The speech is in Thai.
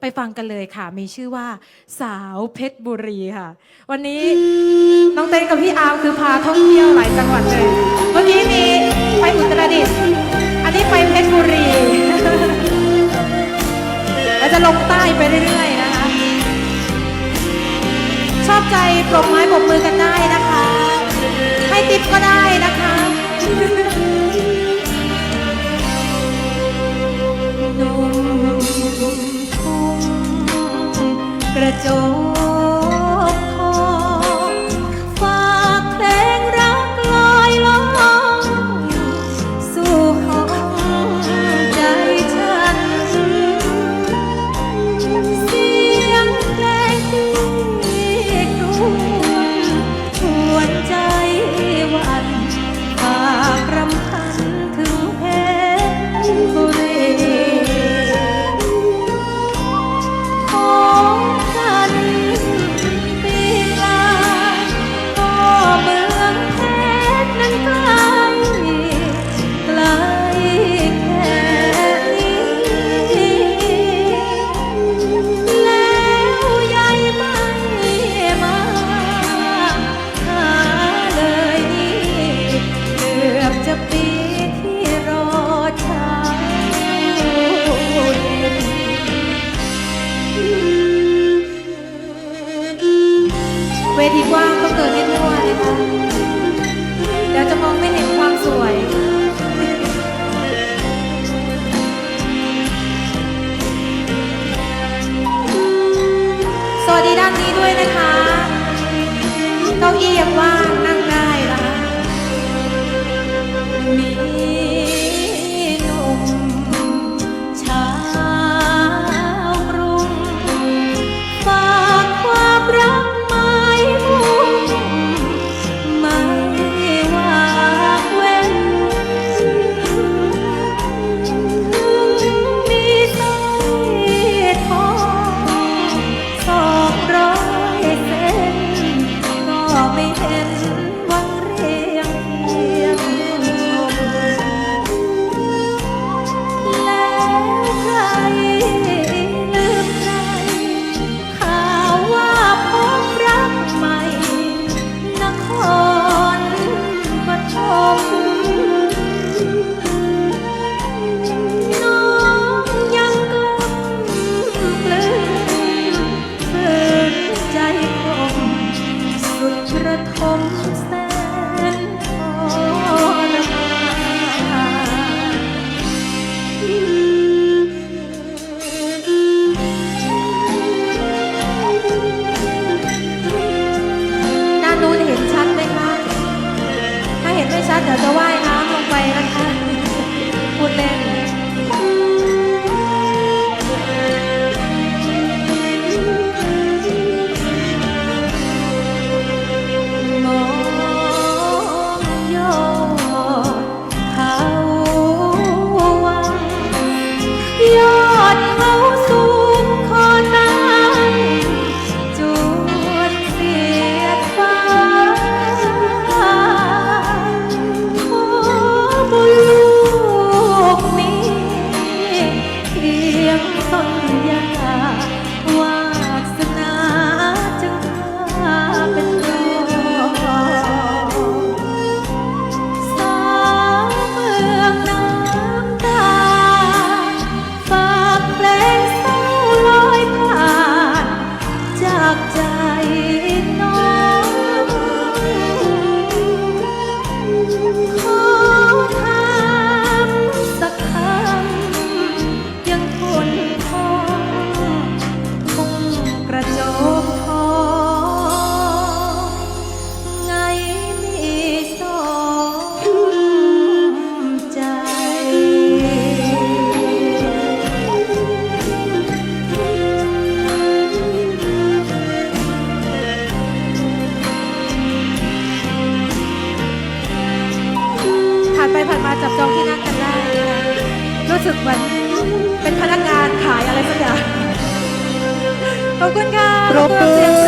ไปฟังกันเลยค่ะ มีชื่อว่าสาวเพชรบุรีค่ะ วันนี้น้องเต้นกับพี่อาร์มคือพาท่องเที่ยวหลายจังหวัดเลย เมื่อกี้มีไปอุตรดิตถ์อันนี้ไปเพชรบุรีแล้วจะลงใต้ไปเรื่อยๆนะคะ ชอบใจปรบไม้ปรบมือกันได้นะคะ ให้ติปก็ได้นะคะ ระจง เวทีกว้างก็เกิดให้ทั่วนะคะึกเหมือนเป็นพนักงานขายอะไรสักอย่าง ขอบคุณค่ะรบมือ